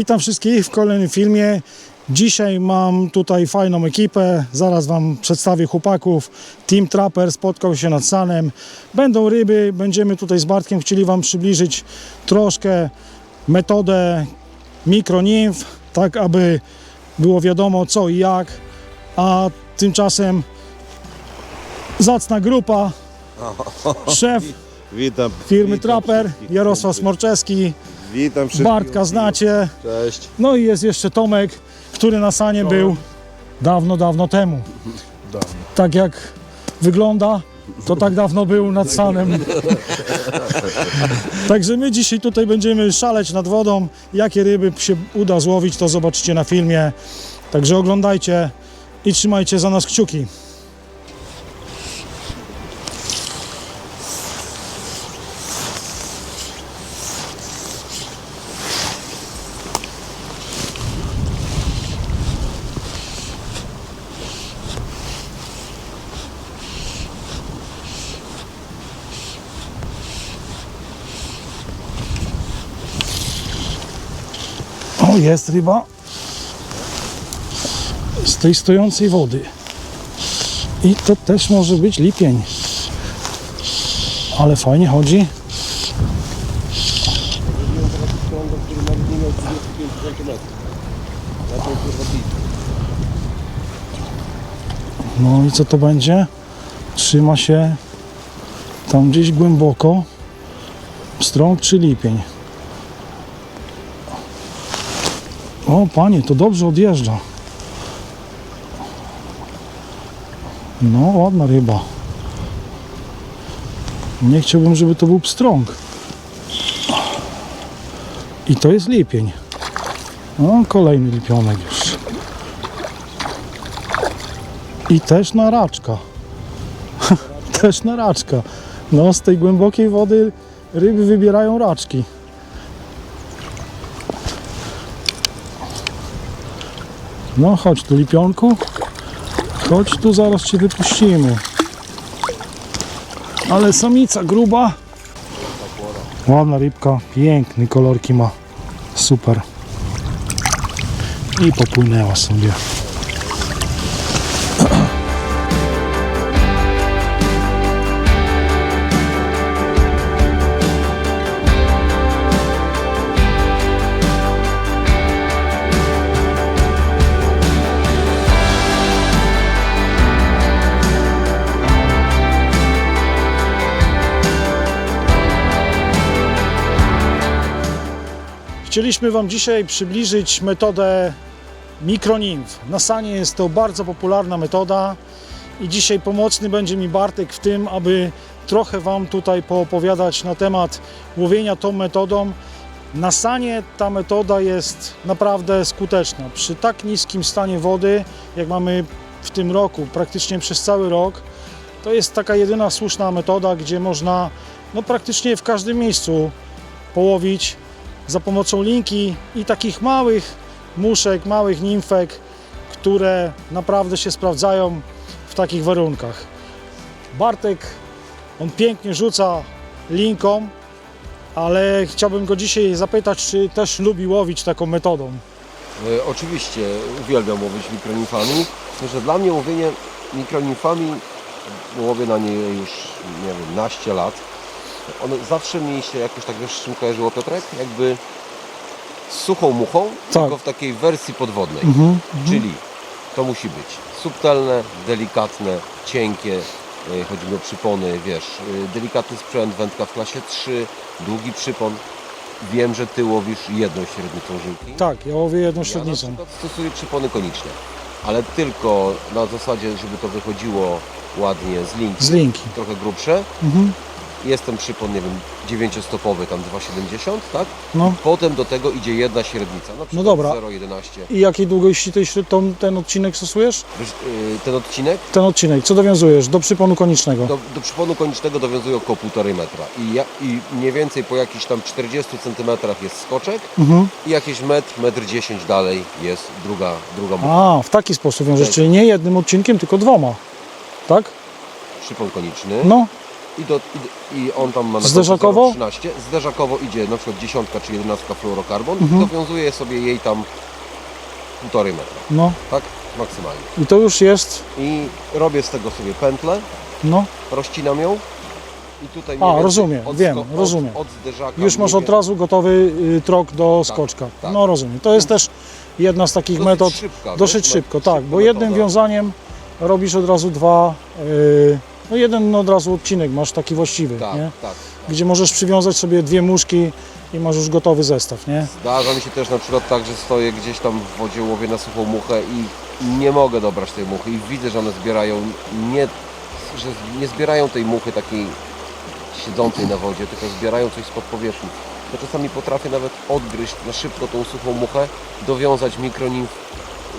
Witam wszystkich w kolejnym filmie. Dzisiaj mam tutaj fajną ekipę. Zaraz Wam przedstawię chłopaków. Team Trapper spotkał się nad Sanem. Będą ryby. Będziemy tutaj z Bartkiem chcieli Wam przybliżyć troszkę metodę mikronimf, tak aby było wiadomo co i jak. A tymczasem zacna grupa. Szef Witam. firmy witam Trapper, wszystkich. Jarosław Smorczewski. Witam wszystkich. Bartka znacie. Cześć. No i jest jeszcze Tomek, który na Sanie był dawno, dawno temu. Tak jak wygląda, to tak dawno był nad Sanem. Także my dzisiaj tutaj będziemy szaleć nad wodą. Jakie ryby się uda złowić, to zobaczycie na filmie. Także oglądajcie i trzymajcie za nas kciuki. Jest ryba z tej stojącej wody. I to też może być lipień. Ale fajnie chodzi. No i co to będzie? Trzyma się tam gdzieś głęboko. Strąg czy lipień? O panie, to dobrze odjeżdża. No, ładna ryba. Nie chciałbym, żeby to był pstrąg. I to jest lipień. No, kolejny lipionek już. I też na raczka. też na raczka. No, z tej głębokiej wody ryby wybierają raczki. No chodź tu lipionku. Chodź tu, zaraz cię wypuścimy. Ale samica gruba. Ładna rybka, piękny kolorki ma. Super. I popłynęła sobie. Chcieliśmy Wam dzisiaj przybliżyć metodę mikronimf. Na sanie jest to bardzo popularna metoda i dzisiaj pomocny będzie mi Bartek w tym, aby trochę Wam tutaj poopowiadać na temat łowienia tą metodą. Na sanie ta metoda jest naprawdę skuteczna. Przy tak niskim stanie wody, jak mamy w tym roku, praktycznie przez cały rok, to jest taka jedyna słuszna metoda, gdzie można no, praktycznie w każdym miejscu połowić za pomocą linki i takich małych muszek, małych nimfek, które naprawdę się sprawdzają w takich warunkach. Bartek, on pięknie rzuca linką, ale chciałbym go dzisiaj zapytać, czy też lubi łowić taką metodą. E, Oczywiście uwielbiam łowić mikronimfami. Myślę, dla mnie łowienie mikronimfami, łowię na nie już nie wiem, naście lat, one zawsze mi się jakoś tak wiesz, czym kojarzyło Piotrek? Jakby z suchą muchą, Tak. tylko w takiej wersji podwodnej. Mhm, Czyli to musi być subtelne, delikatne, cienkie, e, chodzi mi o przypony, wiesz, e, delikatny sprzęt, wędka w klasie 3, długi przypon. Wiem, że Ty łowisz jedną średnicą żyłki. Tak, ja łowię jedną Ja na średnicą. przykład stosuję przypony koniczne, ale tylko na zasadzie, żeby to wychodziło ładnie z linki, Z linki. trochę grubsze. Mhm. Jest ten przypon, nie wiem, 9-stopowy, tam 2,70, tak? No. Potem do tego idzie jedna średnica, na przykład dobra. 0,11. I jakiej długości tej, tą, ten odcinek stosujesz? Wiesz, yy, Ten odcinek Ten odcinek, co dowiązujesz? Do przyponu konicznego. do, do przyponu konicznego dowiązuje około 1,5 metra I, ja, i mniej więcej po jakichś tam 40 cm jest skoczek Mhm. i jakieś metr, metr 10 dalej jest druga, druga. A, w taki sposób wiążesz, Tak. czyli nie jednym odcinkiem, tylko dwoma. Tak? Przypon koniczny. No, I, do, i, I on tam ma na Zderzakowo? 13. Zderzakowo idzie na przykład dziesiątka czy jedenastka fluorokarbon Mhm. i dowiązuje sobie jej tam półtorej metra, No tak? Maksymalnie. i to już jest, I robię z tego sobie pętlę, no rozcinam ją i tutaj A, więcej rozumiem, wiem, rozumiem. Od, od zderzaka już masz mniej od razu gotowy y, trok do Tak, skoczka. tak. No rozumiem. To jest też jedna z takich Dosyć metod szybka, dosyć wiesz, szybko, szybka tak, bo jednym metoda. wiązaniem robisz od razu dwa, y, no jeden od razu odcinek masz taki właściwy, Tak, nie? tak. gdzie możesz przywiązać sobie dwie muszki i masz już gotowy zestaw, nie? Zdarza mi się też na przykład tak, że stoję gdzieś tam w wodzie, łowię na suchą muchę i nie mogę dobrać tej muchy i widzę, że one zbierają nie, że nie zbierają tej muchy takiej siedzącej na wodzie, tylko zbierają coś spod powierzchni. Ja czasami potrafię nawet odgryźć na szybko tą suchą muchę, dowiązać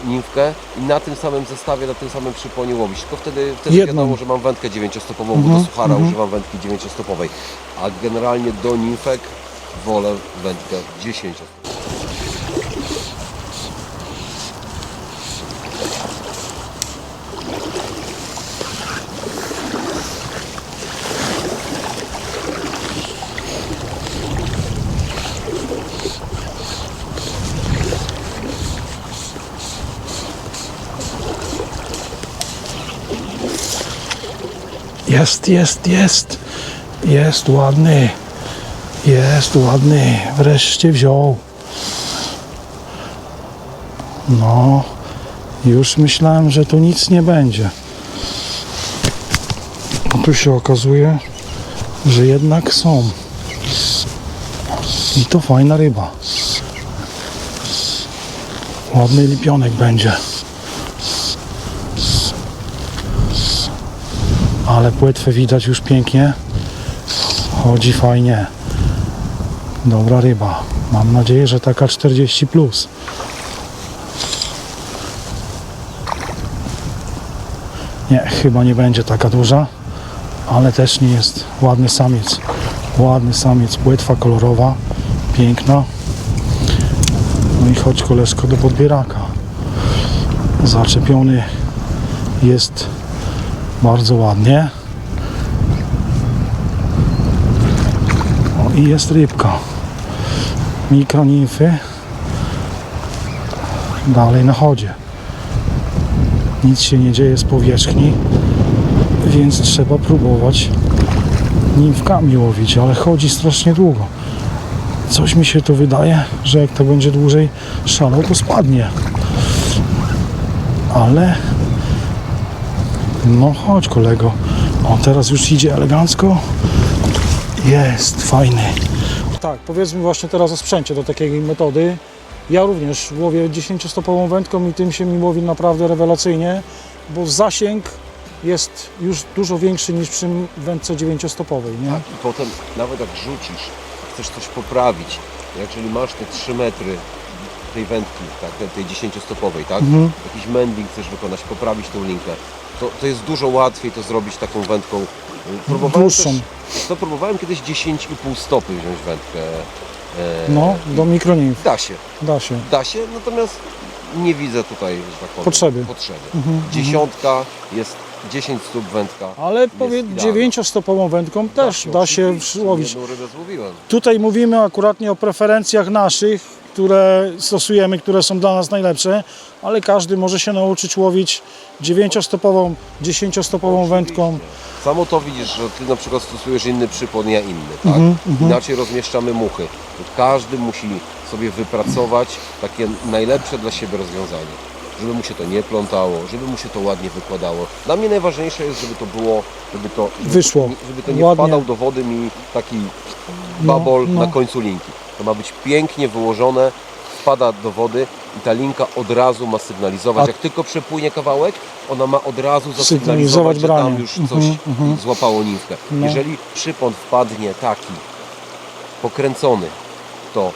mikronimfkę i na tym samym zestawie, na tym samym przyponie łowić. Tylko wtedy, wtedy Jedną. wiadomo, że mam wędkę dziewięciostopową, bo Mhm, do suchara mhm. używam wędki dziewięciostopowej. A generalnie do nimfek wolę wędkę dziesięciostopową. Jest, jest, jest. Jest ładny. Jest ładny. Wreszcie wziął. No, już myślałem, że tu nic nie będzie. A tu się okazuje, że jednak są. I to fajna ryba. Ładny lipionek będzie. Ale płetwę widać już pięknie. Chodzi fajnie. Dobra ryba. Mam nadzieję, że taka 40 plus. Nie, chyba nie będzie taka duża, ale też nie jest ładny samiec. Ładny samiec, płetwa kolorowa, piękna. No i chodź koleżko do podbieraka. Zaczepiony jest bardzo ładnie. O, i jest rybka. Mikronimfy. Dalej na chodzie. Nic się nie dzieje z powierzchni, więc trzeba próbować nimfkami łowić, ale chodzi strasznie długo. Coś mi się tu wydaje, że jak to będzie dłużej szalał, to spadnie. Ale no chodź kolego. O teraz już idzie elegancko. Jest fajny. Tak, powiedzmy właśnie teraz o sprzęcie do takiej metody. Ja również łowię 10-stopową wędką i tym się mi łowi naprawdę rewelacyjnie, bo zasięg jest już dużo większy niż przy wędce 9-stopowej, nie? Tak, i potem nawet jak rzucisz, chcesz coś poprawić, jeżeli masz te 3 metry tej wędki, tak, tej- tej 10-stopowej, tak? Mhm. Jakiś mending chcesz wykonać, poprawić tą linkę, to, to jest dużo łatwiej to zrobić taką wędką. Próbowałem Dłuższą. też, to próbowałem kiedyś 10,5 stopy wziąć wędkę. e, No, do mikronimf. Da się, Da się. da się, natomiast nie widzę tutaj, że tak powiem, Potrzeby. potrzeby. Mhm, Dziesiątka jest 10 stóp wędka. Ale. 9-stopową wędką też da się łowić. Jedną rybę złowiłem. Tutaj mówimy akurat nie o preferencjach naszych, które stosujemy, które są dla nas najlepsze, ale każdy może się nauczyć łowić 9-stopową, 10-stopową wędką. Samo to widzisz, że ty na przykład stosujesz inny przypon, ja inny, tak? Mhm, mhm. Inaczej rozmieszczamy muchy. Każdy musi sobie wypracować takie najlepsze dla siebie rozwiązanie. Żeby mu się to nie plątało, żeby mu się to ładnie wykładało. Dla mnie najważniejsze jest, żeby to było, żeby to Wyszło. żeby to nie Ładnie. wpadał do wody mi taki No, babol no. na końcu linki. To ma być pięknie wyłożone, wpada do wody i ta linka od razu ma sygnalizować. A- Jak tylko przepłynie kawałek, ona ma od razu Sygnalizować zasygnalizować, że tam już coś Mhm, mhm. złapało nimfkę. No. Jeżeli przypon wpadnie taki pokręcony, to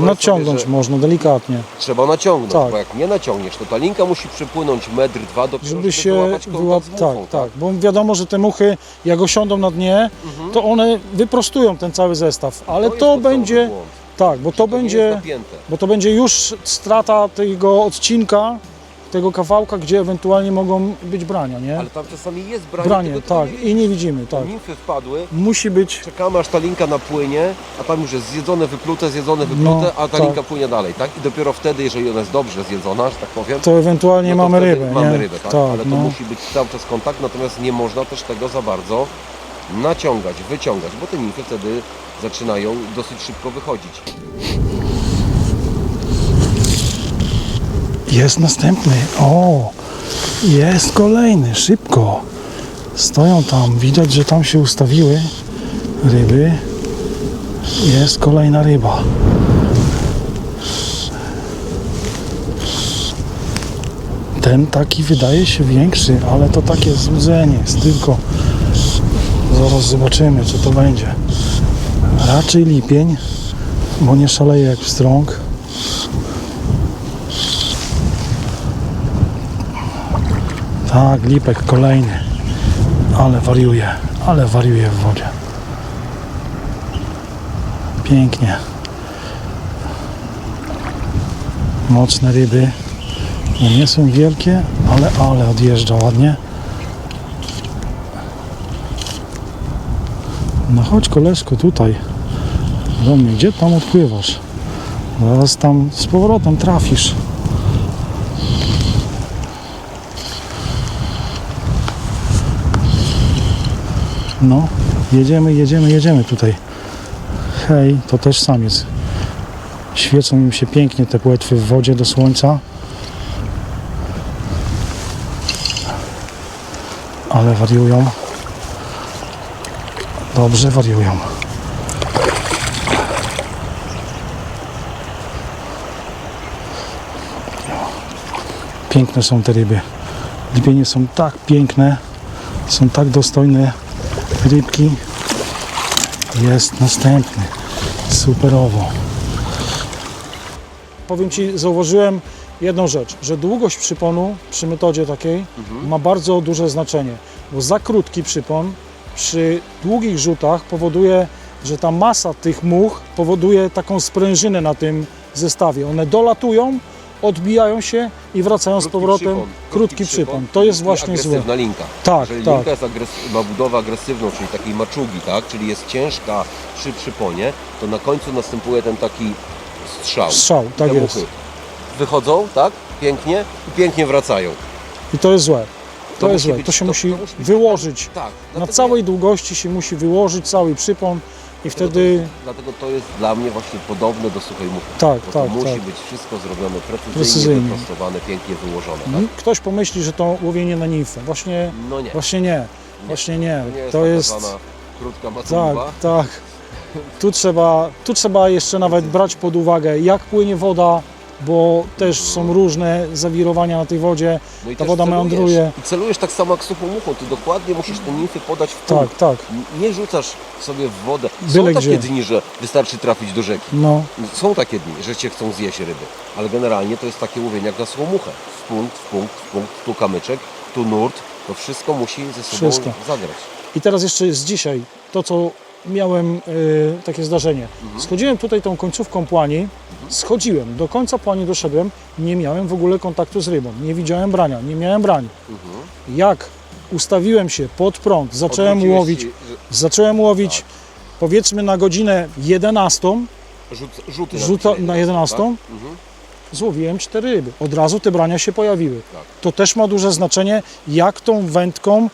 Naciągnąć sobie, można delikatnie, trzeba naciągnąć, Tak. bo jak nie naciągniesz, to ta linka musi przypłynąć metr, dwa dopiero, żeby się wyłapać wyłap... Tak, muchą, tak, bo wiadomo, że te muchy jak osiądą na dnie, to one wyprostują ten cały zestaw, ale to podstawowy będzie, błąd, tak, bo to jest będzie, bo to będzie już strata tego odcinka, tego kawałka, gdzie ewentualnie mogą być brania, nie? Ale tam czasami jest branie, Branie, tego tak, nie i nie widzimy, tak. Nimfy wpadły, Musi być, czekamy aż ta linka napłynie, a tam już jest zjedzone, wyplute, zjedzone, wyplute, No, a ta tak. linka płynie dalej, tak? I dopiero wtedy, jeżeli ona jest dobrze zjedzona, że tak powiem, to ewentualnie no to mamy rybę, mamy nie? rybę, tak? tak Ale to no. musi być cały czas kontakt, natomiast nie można też tego za bardzo naciągać, wyciągać, bo te nimfy wtedy zaczynają dosyć szybko wychodzić. Jest następny. O, jest kolejny, szybko. Stoją tam, widać, że tam się ustawiły ryby. Jest kolejna ryba. Ten taki wydaje się większy, ale to takie złudzenie jest tylko. Zaraz zobaczymy, co to będzie. Raczej lipień, bo nie szaleje jak pstrąg. Tak, lipek kolejny. Ale wariuje, ale wariuje w wodzie. Pięknie. Mocne ryby. No nie są wielkie, ale, ale odjeżdża ładnie. No chodź koleżko tutaj do mnie. Gdzie tam odpływasz? Zaraz tam z powrotem trafisz. No, jedziemy, jedziemy, jedziemy tutaj. Hej, to też samiec. Świecą im się pięknie te płetwy w wodzie do słońca. Ale wariują. Dobrze wariują. Piękne są te ryby. Lipienie są tak piękne, są tak dostojne rybki. Jest następny. Superowo. Powiem Ci, zauważyłem jedną rzecz, że długość przyponu przy metodzie takiej ma bardzo duże znaczenie, bo za krótki przypon przy długich rzutach powoduje, że ta masa tych much powoduje taką sprężynę na tym zestawie. One dolatują, odbijają się i wracają z Krótki powrotem. przypon, krótki przypon. To jest właśnie złe. agresywna linka. Tak, Jeżeli tak. linka jest ma budowę agresywną, czyli takiej maczugi, tak? czyli jest ciężka przy przyponie, to na końcu następuje ten taki strzał. Strzał, I tak te jest. muchy Wychodzą, tak? Pięknie i pięknie wracają. I to jest złe. To, To jest złe. być- to się to- musi to musi wyłożyć. Tak. Na całej długości się musi wyłożyć cały przypon i wtedy Dlatego to jest dla mnie właśnie podobne do suchej muchy. tak, Bo tak, to musi tak. być wszystko zrobione precyzyjnie, Precyzyjnie. wyprostowane, pięknie wyłożone. Tak? Mhm. Ktoś pomyśli, że to łowienie na nimfę. Właśnie, No nie, właśnie nie. Właśnie nie. to nie jest To jest krótka tak, macowa. tak. Tu trzeba, tu trzeba jeszcze nawet brać pod uwagę, jak płynie woda, bo też są różne zawirowania na tej wodzie. No i Ta też woda celujesz. meandruje. I celujesz tak samo jak suchą muchą. Ty dokładnie musisz te nimfy podać w punkt. Tak, tak. Nie rzucasz sobie w wodę. Są Byle takie gdzie. dni, że wystarczy trafić do rzeki. No, Są takie dni, że cię chcą zjeść ryby. Ale generalnie to jest takie łowienie jak na suchą muchę. W punkt, w punkt, w punkt, tu kamyczek, tu nurt. To wszystko musi ze sobą Wszystko. zagrać. I teraz jeszcze z dzisiaj to, co miałem e, takie zdarzenie. Schodziłem tutaj tą końcówką płani, schodziłem, do końca płani doszedłem, nie miałem w ogóle kontaktu z rybą, nie widziałem brania, nie miałem brań. Jak ustawiłem się pod prąd, zacząłem Odwróciłeś łowić, się, zacząłem łowić powiedzmy na godzinę 11, że Rzut, rzuty Rzuta na 11, 11? tak? Mhm. złowiłem cztery ryby. Od razu te brania się pojawiły. Tak. To też ma duże znaczenie, jak tą wędką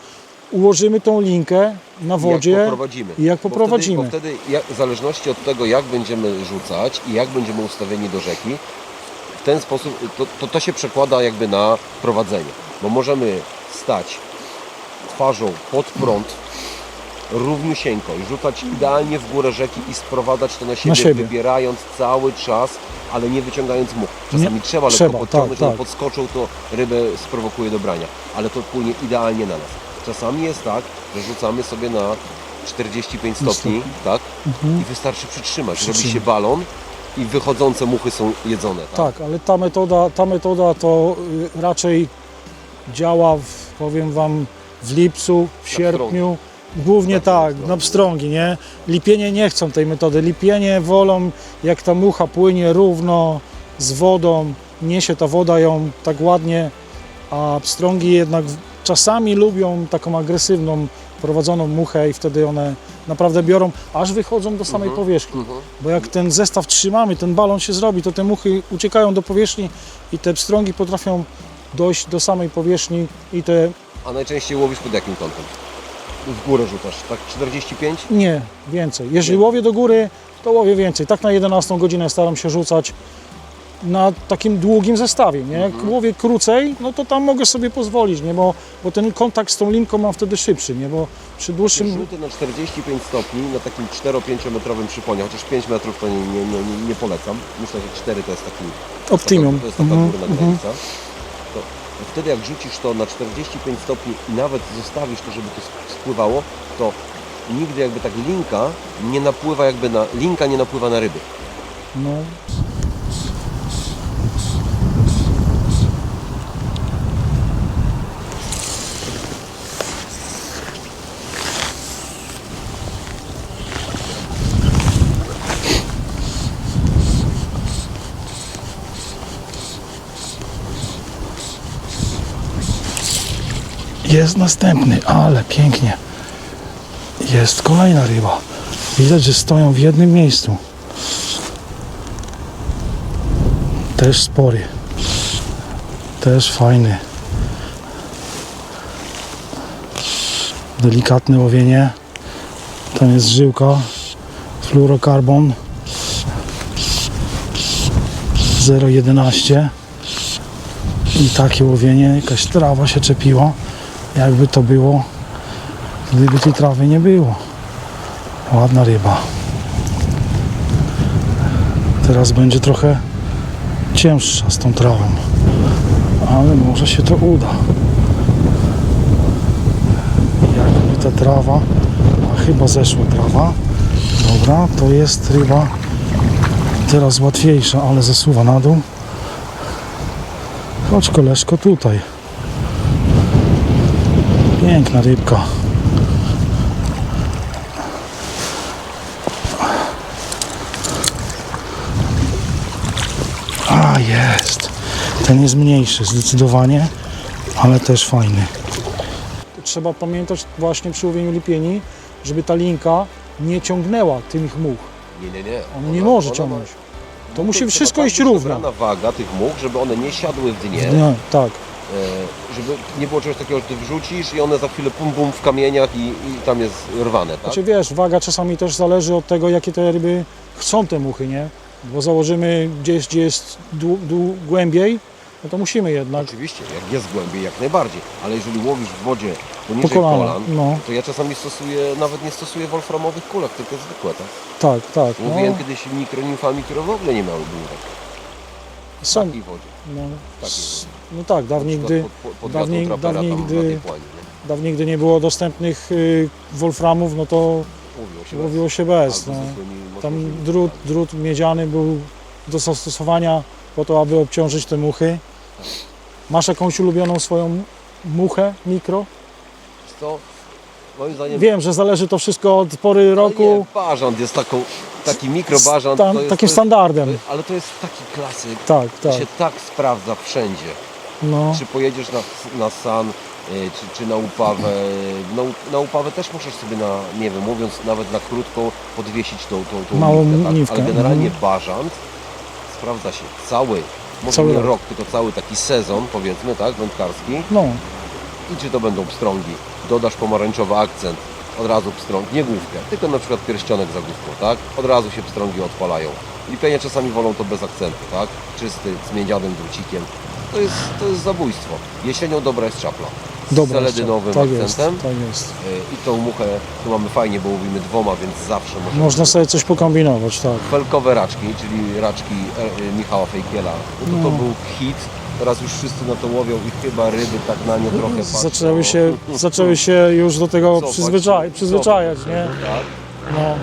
ułożymy tą linkę na wodzie Jak poprowadzimy. i jak poprowadzimy. Bo wtedy, bo wtedy jak, w zależności od tego, jak będziemy rzucać i jak będziemy ustawieni do rzeki, w ten sposób to, to, to się przekłada jakby na prowadzenie. Bo możemy stać twarzą pod prąd równiusieńko i rzucać idealnie w górę rzeki i sprowadzać to na siebie, siebie. wybierając cały czas, ale nie wyciągając much. Czasami Nie, trzeba lekko trzeba, podciągnąć, tak, tak. podskoczył, to rybę sprowokuje do brania. Ale to płynie idealnie na nas. Czasami jest tak, że rzucamy sobie na 45 stopni, tak? I wystarczy przytrzymać. Robi Przytrzymać. się balon i wychodzące muchy są jedzone. Tak? Tak, ale ta metoda, ta metoda to y, raczej działa, w, powiem Wam, w lipcu, w sierpniu. Głównie Tak, na tak, pstrągi. pstrągi, nie? Lipienie nie chcą tej metody. Lipienie wolą, jak ta mucha płynie równo z wodą, niesie ta woda ją tak ładnie a pstrągi jednak czasami lubią taką agresywną, prowadzoną muchę i wtedy one naprawdę biorą, aż wychodzą do samej powierzchni. Mhm. Bo jak ten zestaw trzymamy, ten balon się zrobi, to te muchy uciekają do powierzchni i te pstrągi potrafią dojść do samej powierzchni i te, A najczęściej łowisz pod jakim kątem? W górę rzucasz, tak 45? nie, więcej. Jeżeli łowię do góry, to łowię więcej. Tak na 11 godzinę staram się rzucać na takim długim zestawie, nie? Jak łowię krócej, no to tam mogę sobie pozwolić, nie? Bo, bo ten kontakt z tą linką mam wtedy szybszy, nie? Bo przy dłuższym... Rzuty na 45 stopni na takim 4-5 metrowym przyponie, chociaż 5 metrów to nie, nie, nie, nie- polecam. Myślę, że 4 to jest taki Optimum. To jest taka Mhm, górna mhm. granica. To wtedy jak rzucisz to na 45 stopni i nawet zostawisz to, żeby to sp- spływało, to nigdy jakby tak linka nie napływa jakby na, linka nie napływa na ryby. No. Jest następny, ale pięknie. Jest kolejna ryba. Widać, że stoją w jednym miejscu. Też spory. Też fajny. Delikatne łowienie. Tam jest żyłka. Fluorokarbon. 0,11 i takie łowienie, jakaś trawa się czepiła jakby to było gdyby tej trawy nie było. Ładna ryba. Teraz będzie trochę cięższa z tą trawą ale może się to uda. Jakby ta trawa a chyba zeszła trawa. Dobra, to jest ryba teraz łatwiejsza, ale zasuwa na dół. Chodź koleżko tutaj piękna rybka a jest. Ten jest mniejszy zdecydowanie ale też fajny. Trzeba pamiętać właśnie przy łowieniu lipieni żeby ta linka nie ciągnęła tych much. Nie, nie, nie. on nie może ciągnąć. To musi trzeba wszystko iść równo. dobrana waga tych much, żeby one nie siadły w dnie, nie, tak żeby nie było czegoś takiego, że ty wrzucisz i one za chwilę pum bum w kamieniach i, i tam jest rwane, tak? Znaczy wiesz, waga czasami też zależy od tego, jakie te ryby chcą te muchy, nie? Bo założymy gdzieś, gdzie jest głębiej, no to musimy jednak. Oczywiście, jak jest głębiej, jak najbardziej, ale jeżeli łowisz w wodzie poniżej Po kolana, kolan, no. to ja czasami stosuję, nawet nie stosuję wolframowych kulek, tylko zwykłe, tak? Tak, tak. No, Mówiłem kiedyś mikronimfami, które w ogóle nie miały w są, takiej wodzie. no, Takiej s- wodzie. No tak, dawniej gdy, pod, pod dawniej- dawniej, gdy- nie? dawniej gdy nie było dostępnych y, wolframów, no to Łowiło się bez. No. Tam drut, kulkami. drut miedziany był do zastosowania po to, aby obciążyć te muchy. Masz jakąś ulubioną swoją muchę mikro? Co? Moim zdaniem Wiem, że zależy to wszystko od pory ale roku. nie, bażant jest taką, taki mikrobażant, jest, takim standardem. ale to jest taki klasyk, Tak, to tak. się tak sprawdza wszędzie. No, Czy pojedziesz na, na san, y, czy, czy na upawę. Na, na upawę też możesz sobie na, nie wiem, mówiąc nawet na krótką, podwiesić tą, tą, tą Małą tak? niwkę, Ale generalnie mhm. bażant sprawdza się cały, może Cały nie rok. rok, tylko cały taki sezon, powiedzmy, tak, wędkarski. no, I czy to będą pstrągi, dodasz pomarańczowy akcent, od razu pstrąg, nie główkę, tylko na przykład pierścionek za główką, tak? Od razu się pstrągi odpalają. Lipienie czasami wolą to bez akcentu, tak? Czysty, z miedzianym drucikiem. To jest, to jest zabójstwo. Jesienią dobra jest czapla. Z dobra. seledynowym tak jest, akcentem. tak jest. Y, I tą muchę tu mamy fajnie, bo łowimy dwoma, więc zawsze możemy... Można sobie coś pokombinować, tak. Felkowe raczki, czyli raczki e, y, Michała Fejkiela. No to, to był hit. Teraz już wszyscy na to łowią i chyba ryby tak na nie trochę patrzą. Zaczęły się, zaczęły się już do tego Cofać przyzwyczaj, przyzwyczajać, cofać nie? Tak. No,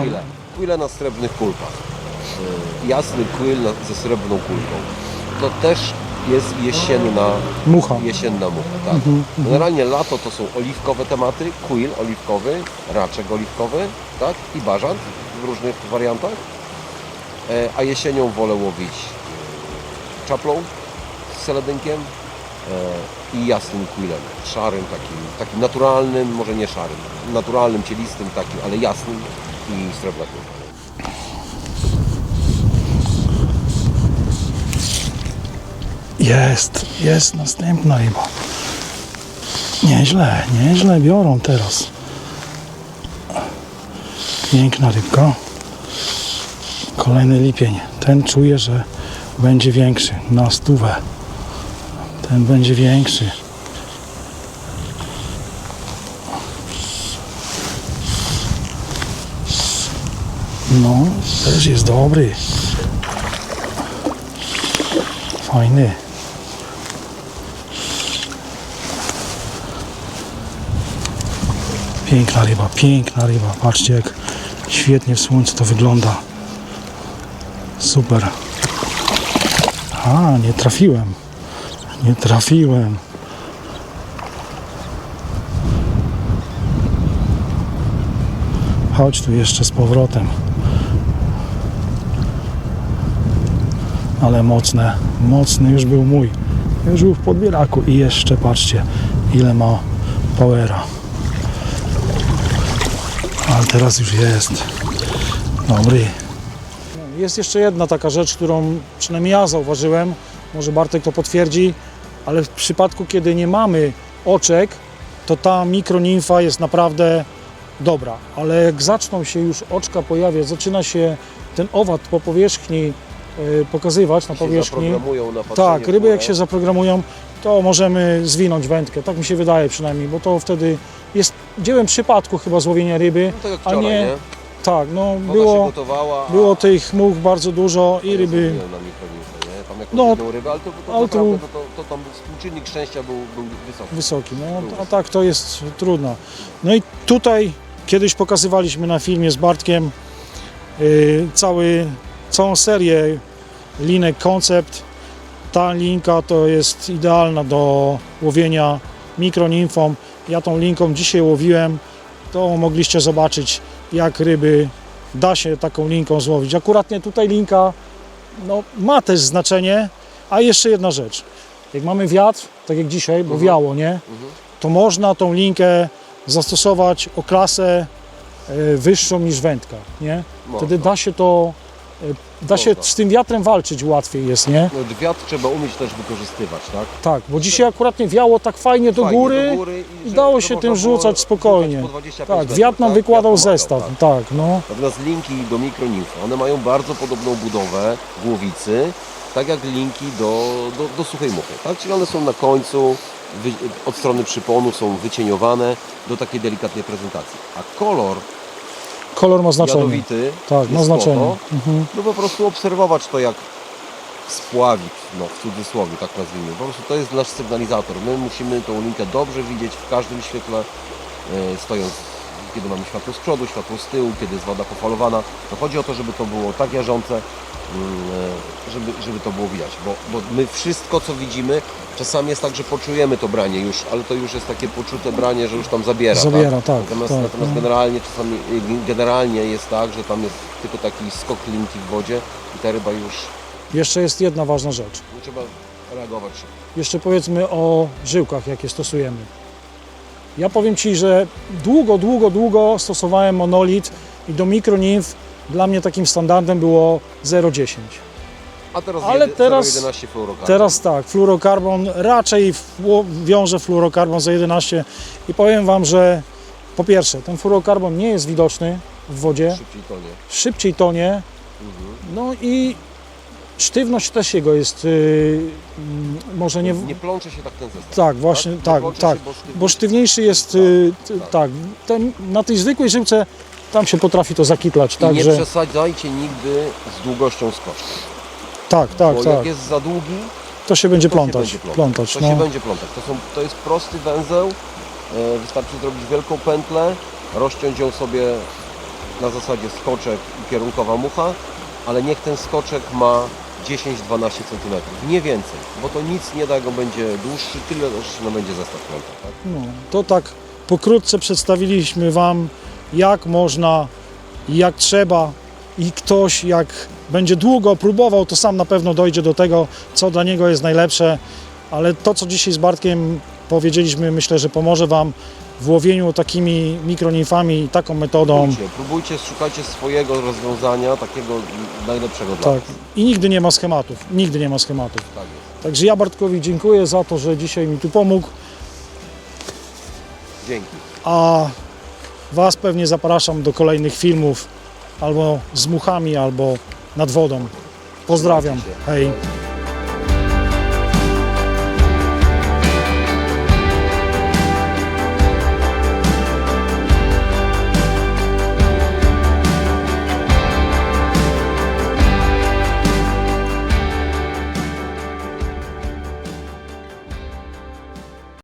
Quille. Quille na srebrnych kulkach. Y, Jasny quill ze srebrną kulką. To też jest jesienna, mucha. jesienna mucha. Tak. Mhm, Generalnie lato to są oliwkowe tematy, quill oliwkowy, raczek oliwkowy tak? i bażant w różnych wariantach. E, A jesienią wolę łowić e, czaplą z seledynkiem e, i jasnym quillem, szarym takim, takim naturalnym, może nie szarym, naturalnym, cielistym takim, ale jasnym i srebrnym. Jest, jest następna ryba. Nieźle, nieźle biorą teraz. Piękna rybka. Kolejny lipień. Ten czuję, że będzie większy na stówę. Ten będzie większy. No, też jest dobry. Fajny. Piękna ryba, piękna ryba. Patrzcie jak świetnie w słońcu to wygląda. Super. A, nie trafiłem. Nie trafiłem. Chodź tu jeszcze z powrotem. Ale mocne, mocny już był mój. Już był w podbieraku i jeszcze patrzcie ile ma powera. Ale teraz już jest. Dobry. Jest jeszcze jedna taka rzecz, którą przynajmniej ja zauważyłem, może Bartek to potwierdzi, ale w przypadku, kiedy nie mamy oczek, to ta mikronimfa jest naprawdę dobra, ale jak zaczną się już oczka pojawiać, zaczyna się ten owad po powierzchni pokazywać na powierzchni. na Tak, ryby jak się zaprogramują, to możemy zwinąć wędkę. Tak mi się wydaje przynajmniej, bo to wtedy jest dziełem przypadku chyba złowienia ryby. No tak jak a wczoraj, nie- nie? Tak, no Woda było, gotowała, było tych much bardzo dużo i ryby. No, rybę, ale to, to, ale to, to, to tam współczynnik szczęścia był, był wysoki. wysoki. No, a tak to jest trudno. No i tutaj kiedyś pokazywaliśmy na filmie z Bartkiem yy, cały, całą serię linek koncept. Ta linka to jest idealna do łowienia mikronimfą. Ja tą linką dzisiaj łowiłem. To mogliście zobaczyć jak ryby da się taką linką złowić. Akuratnie tutaj linka no, ma też znaczenie, a jeszcze jedna rzecz. Jak mamy wiatr, tak jak dzisiaj, bo Mhm. wiało, nie? to można tą linkę zastosować o klasę e, wyższą niż wędka, nie? Wtedy da się to, da się z tym wiatrem walczyć łatwiej jest, nie? No, wiatr trzeba umieć też wykorzystywać, tak? Tak, bo dzisiaj akurat nie wiało tak fajnie do Fajnie, góry, do góry i i że dało to się można tym było rzucać spokojnie. rzucać po 25 tak, metrów, wiatr nam tak? wykładał Wiatr pomagał, zestaw, tak. tak, no. Natomiast linki do mikronimfy, one mają bardzo podobną budowę głowicy, tak jak linki do, do, do suchej muchy, tak? Czyli one są na końcu, wy, od strony przyponu są wycieniowane do takiej delikatnej prezentacji. A kolor Kolor ma znaczenie. jadowity Tak, ma jest znaczenie. Mhm. no po prostu obserwować to jak spławik, no w cudzysłowie tak nazwijmy. Po prostu to jest nasz sygnalizator. My musimy tą linkę dobrze widzieć w każdym świetle, e, stojąc, kiedy mamy światło z przodu, światło z tyłu, kiedy jest woda pofalowana. To chodzi o to, żeby to było tak jarzące, mm, e, żeby, żeby to było widać. Bo, bo my wszystko, co widzimy, czasami jest tak, że poczujemy to branie już, ale to już jest takie poczute branie, że już tam zabiera. Zabiera, tak, Natomiast, tak, natomiast no. generalnie czasami y, generalnie jest tak, że tam jest tylko taki skok linki w wodzie i ta ryba już Jeszcze jest jedna ważna rzecz. nie trzeba reagować. Jeszcze powiedzmy o żyłkach, jakie stosujemy. Ja powiem Ci, że długo, długo, długo stosowałem monolit i do mikronimf dla mnie takim standardem było 0,10. A teraz, Ale jedy- teraz- 0,11 fluorokarbon. Teraz tak, fluorokarbon, raczej wiąże fluorokarbon za 11 i powiem Wam, że po pierwsze, ten fluorokarbon nie jest widoczny w wodzie, Szybciej to nie. szybciej tonie, Mhm. no i sztywność też jego jest yy, może nie... Nie plącze się tak ten zestaw. Tak, właśnie, Nie tak, tak. Się, bo sztywny- Bo sztywniejszy jest, Tak, y, tak. tak, ten, na tej zwykłej żyłce tam się potrafi to zakitlać, I nie także przesadzajcie nigdy z długością skoczka. Tak, tak, bo tak, jak jest za długi, to się będzie to plątać, się będzie plątać, To no. się będzie plątać. To, są, to jest prosty węzeł. E, Wystarczy zrobić wielką pętlę, rozciąć ją sobie na zasadzie skoczek i kierunkowa mucha, ale niech ten skoczek ma 10-12 cm, nie więcej, bo to nic nie da, on będzie dłuższy, tyle też no, będzie zestaw plątał. Tak? no. To tak pokrótce przedstawiliśmy Wam, jak można, jak trzeba i ktoś jak będzie długo próbował, to sam na pewno dojdzie do tego, co dla niego jest najlepsze ale to, co dzisiaj z Bartkiem powiedzieliśmy, myślę, że pomoże Wam w łowieniu takimi mikronimfami, taką metodą. Próbujcie, próbujcie, szukajcie swojego rozwiązania, takiego najlepszego dla Tak. Was. I nigdy nie ma schematów. Nigdy nie ma schematów. Tak jest. Także ja Bartkowi dziękuję za to, że dzisiaj mi tu pomógł, Dzięki. a Was pewnie zapraszam do kolejnych filmów albo z muchami, albo nad wodą. Pozdrawiam. Hej.